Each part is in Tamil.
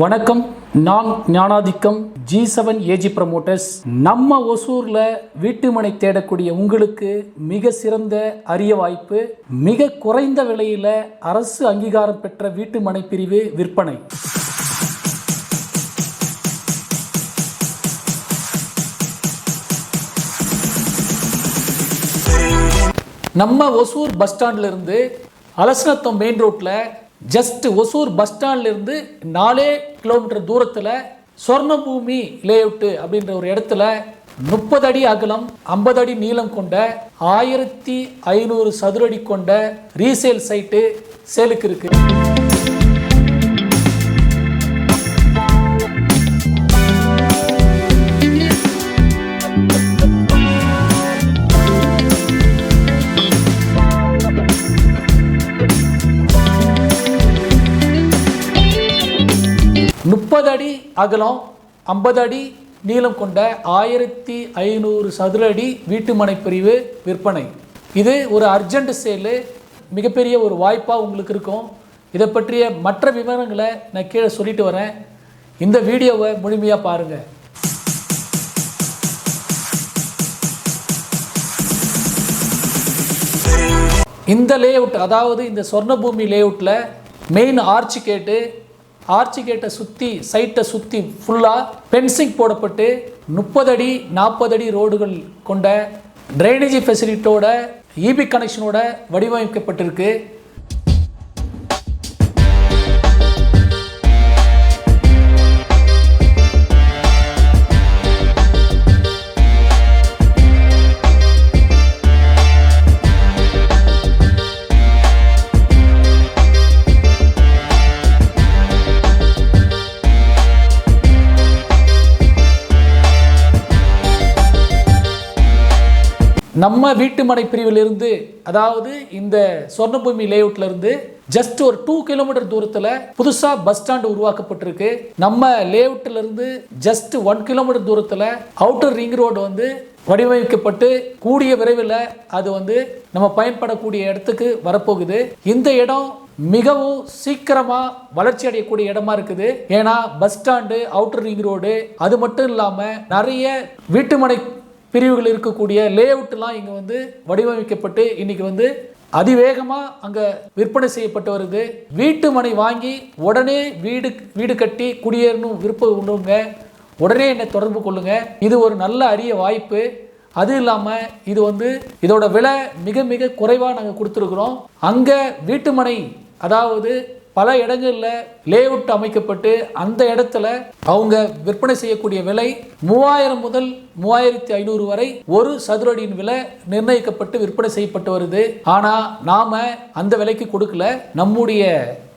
வணக்கம். நான் Gnanathikkam G seven AG promoters நம்ம ஒசூரில் வீட்டுமனை தேடக்கூடிய உங்களுக்கு மிக சிறந்த அரிய வாய்ப்பு மிக குறைந்த விலையில் அரசு அங்கீகாரம் பெற்ற வீட்டுமனை பிரிவு விற்பனை. நம்ம ஒசூர் பஸ் ஸ்டாண்ட்லேருந்து அலசனத்தம் மெயின் ரோட்டில் ஜஸ்ட் ஒசூர் பஸ் ஸ்டாண்ட்லேருந்து நாலே கிலோமீட்டர் தூரத்தில் சொர்ணபூமி லேஅவுட்டு அப்படின்ற ஒரு இடத்துல முப்பது அடி அகலம் ஐம்பது அடி நீளம் கொண்ட ஆயிரத்தி ஐநூறு சதுரடி கொண்ட ரீசேல் சைட்டு சேலுக்கு இருக்குது முப்பது அடி அகலம் ஐம்பது அடி நீளம் கொண்ட ஆயிரத்தி ஐநூறு சதுர அடி வீட்டுமனை பிரிவு விற்பனை. இது ஒரு அர்ஜெண்ட் சேலு மிகப்பெரிய ஒரு வாய்ப்பாக உங்களுக்கு இருக்கும். இதை பற்றிய மற்ற விவரங்களை நான் கீழே சொல்லிட்டு வரேன். இந்த வீடியோவை முழுமையாக பாருங்கள் இந்த லேஅவுட் அதாவது இந்த சொர்ணபூமி லேஅவுட்டில் மெயின் ஆர்ச்சி கேட்டு ஆர்ச்சி கேட்டை சுற்றி சைட்டை சுற்றி ஃபுல்லாக பென்சிங் போடப்பட்டு முப்பது அடி நாற்பது அடி ரோடுகள் கொண்ட ட்ரைனேஜ் ஃபெசிலிட்டியோட இபி கனெக்ஷனோட வடிவமைக்கப்பட்டிருக்கு. நம்ம வீட்டுமனை பிரிவிலிருந்து அதாவது இந்த சொர்ணபூமி லேஅவுட்ல இருந்து ஜஸ்ட் ஒரு டூ கிலோமீட்டர் தூரத்தில் புதுசாக பஸ் ஸ்டாண்டு உருவாக்கப்பட்டிருக்கு. நம்ம லேஅவுட்ல இருந்து ஜஸ்ட் ஒன் கிலோமீட்டர் தூரத்தில் அவுட்டர் ரிங் ரோடு வந்து வடிவமைக்கப்பட்டு கூடிய விரைவில் அது வந்து நம்ம பயன்படக்கூடிய இடத்துக்கு வரப்போகுது. இந்த இடம் மிகவும் சீக்கிரமா வளர்ச்சி அடையக்கூடிய இடமா இருக்குது. ஏன்னா bus stand outer ring road அது மட்டும் இல்லாம நிறைய வீட்டுமனை பிரிவுகள் இருக்கக்கூடிய லேஅவுட்லாம் இங்கே வந்து வடிவமைக்கப்பட்டு இன்னைக்கு வந்து அதிவேகமாக அங்கே விற்பனை செய்யப்பட்டு வருது. வீட்டு மனை வாங்கி உடனே வீடு வீடு கட்டி குடியேறணும் விருப்பம் உள்ளவங்க உடனே என்னை தொடர்பு கொள்ளுங்க. இது ஒரு நல்ல அரிய வாய்ப்பு. அது இல்லாமல் இது வந்து இதோட விலை மிக மிக குறைவாக நாங்கள் கொடுத்துருக்குறோம். அங்கே வீட்டுமனை அதாவது பல இடங்களில் லேஅவுட் அமைக்கப்பட்டு அந்த இடத்துல அவங்க விற்பனை செய்யக்கூடிய விலை மூவாயிரம் முதல் மூவாயிரத்தி ஐநூறு வரை ஒரு சதுரடியின் விலை நிர்ணயிக்கப்பட்டு விற்பனை செய்யப்பட்டு வருது. ஆனா நாம அந்த விலைக்கு கொடுக்கல. நம்முடைய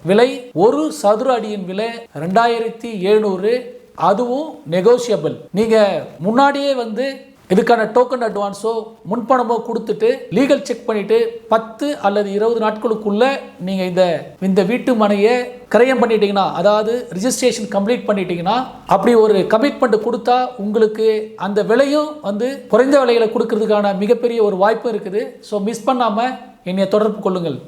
விலை ஒரு சதுர அடியின் விலை ரெண்டாயிரத்தி எழுநூறு. அதுவும் நெகோசியபிள் நீங்க முன்னாடியே வந்து இதுக்கான டோக்கன் அட்வான்ஸோ முன்பணமோ கொடுத்துட்டு லீகல் செக் பண்ணிட்டு பத்து அல்லது இருபது நாட்களுக்குள்ள நீங்க இந்த இந்த வீட்டு மனையை கிரயம் பண்ணிட்டீங்கன்னா அதாவது ரிஜிஸ்ட்ரேஷன் கம்ப்ளீட் பண்ணிட்டீங்கன்னா அப்படி ஒரு கமிட்மெண்ட் கொடுத்தா உங்களுக்கு அந்த விலையும் வந்து குறைந்த விலையில கொடுக்கறதுக்கான மிகப்பெரிய ஒரு வாய்ப்பு இருக்குது. ஸோ மிஸ் பண்ணாம என்னை தொடர்பு கொள்ளுங்கள்.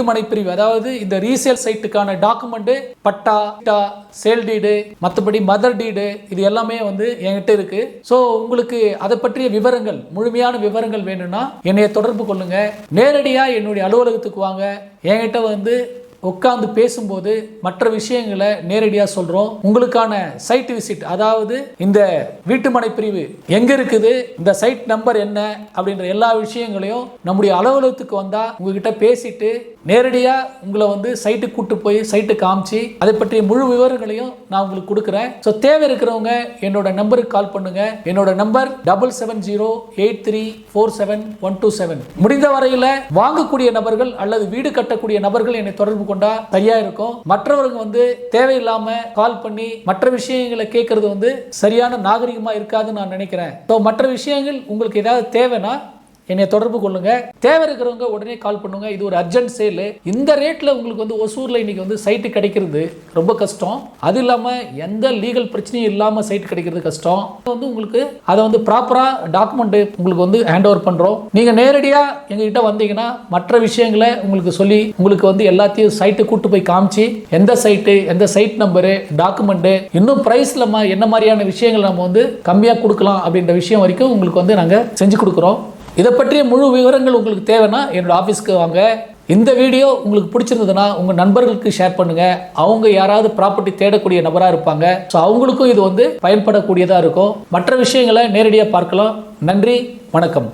வீட்டு மனைப்பிரிவு பிரிவு அதாவது இந்த resale சைட்டுக்கான document patta patta, sale deed மற்றபடி மதர் டீடு இது எல்லாமே வந்து என்கிட்ட இருக்கு. ஸோ உங்களுக்கு அதை பற்றிய விவரங்கள் முழுமையான விவரங்கள் வேணும்னா என்னைய தொடர்பு கொள்ளுங்க. நேரடியாக என்னுடைய அலுவலகத்துக்கு வாங்க. என்கிட்ட வந்து உட்காந்து பேசும்போது மற்ற விஷயங்களை நேரடியாக சொல்கிறோம் உங்களுக்கான சைட் விசிட் அதாவது இந்த வீட்டுமனை பிரிவு எங்கே இருக்குது இந்த சைட் நம்பர் என்ன அப்படின்ற எல்லா விஷயங்களையும் நம்முடைய அலுவலகத்துக்கு வந்தால் உங்ககிட்ட பேசிட்டு நேரடியாக உங்களை வந்து சைட்டுக்கு கூட்டு போய் சைட்டு காமிச்சு அதை பற்றிய முழு விவரங்களையும் நான் உங்களுக்கு கொடுக்குறேன். ஸோ தேவை இருக்கிறவங்க என்னோட நம்பருக்கு கால் பண்ணுங்க. என்னோட number double seven zero eight three four seven one two seven முடிந்த வரையில் வாங்கக்கூடிய நபர்கள் அல்லது வீடு கட்டக்கூடிய நபர்கள் என்னை தொடர்பு கொண்டா சரியா இருக்கும். மற்றவர்கள் வந்து தேவையில்லாம கால் பண்ணி மற்ற விஷயங்களை கேட்கறது வந்து சரியான நாகரிகமா இருக்காதுன்னு நான் நினைக்கிறேன். ஸோ மற்ற விஷயங்கள் உங்களுக்கு ஏதாவது தேவைன்னா என்னை தொடர்பு கொள்ளுங்க. தேவை இருக்கிறவங்க உடனே கால் பண்ணுங்க. இது ஒரு அர்ஜென்ட் சேலு இந்த ரேட்ல உங்களுக்கு வந்து ஒசூரில் இன்னைக்கு வந்து சைட்டு கிடைக்கிறது ரொம்ப கஷ்டம். அது இல்லாம எந்த லீகல் பிரச்சனையும் இல்லாம சைட் கிடைக்கிறது கஷ்டம். வந்து உங்களுக்கு அதை வந்து ப்ராப்பரா டாக்குமெண்ட் உங்களுக்கு வந்து ஹேண்ட் ஓவர் பண்றோம். நீங்க நேரடியா எங்ககிட்ட வந்தீங்கன்னா மற்ற விஷயங்களை உங்களுக்கு சொல்லி உங்களுக்கு வந்து எல்லாத்தையும் சைட்டு கூட்டு போய் காமிச்சு எந்த சைட்டு எந்த சைட் நம்பரு டாக்குமெண்ட் இன்னும் பிரைஸ்ல என்ன மாதிரியான விஷயங்கள் நம்ம வந்து கம்மியா கொடுக்கலாம் அப்படின்ற விஷயம் வரைக்கும் உங்களுக்கு வந்து நாங்க செஞ்சு கொடுக்குறோம். இதை பற்றிய முழு விவரங்கள் உங்களுக்கு தேவைன்னா என்னோடய ஆஃபீஸ்க்கு வாங்க. இந்த வீடியோ உங்களுக்கு பிடிச்சிருந்ததுன்னா உங்கள் நண்பர்களுக்கு ஷேர் பண்ணுங்கள் அவங்க யாராவது ப்ராப்பர்ட்டி தேடக்கூடிய நபராக இருப்பாங்க. ஸோ அவங்களுக்கும் இது வந்து பயன்படக்கூடியதாக இருக்கும். மற்ற விஷயங்களை நேரடியாக பார்க்கலாம். நன்றி வணக்கம்.